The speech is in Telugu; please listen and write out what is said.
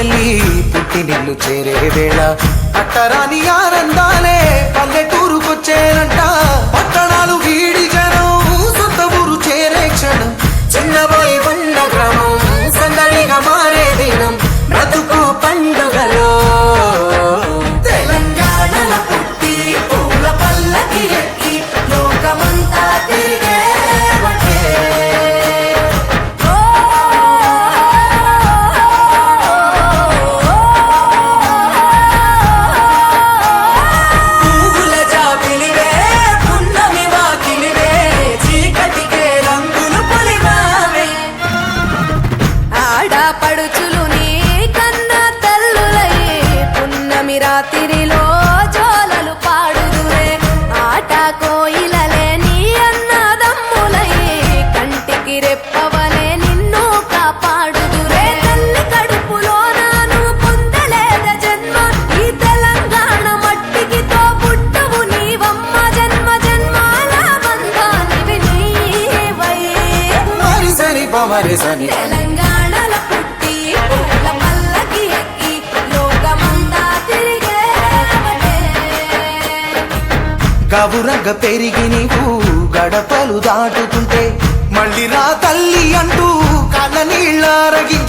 చెల్లి పుట్టినిల్లు చేరే వేళ. అట్టరాని ఆనందాలే పల్లెటూరుకొచ్చేనంట పట్టణాలు భవరసని. గబురంగ పెరిగి నీవు గడపలు దాటుతుంటే మళ్ళీ రా తల్లి అంటూ కళ్ళ నీళ్ళారగి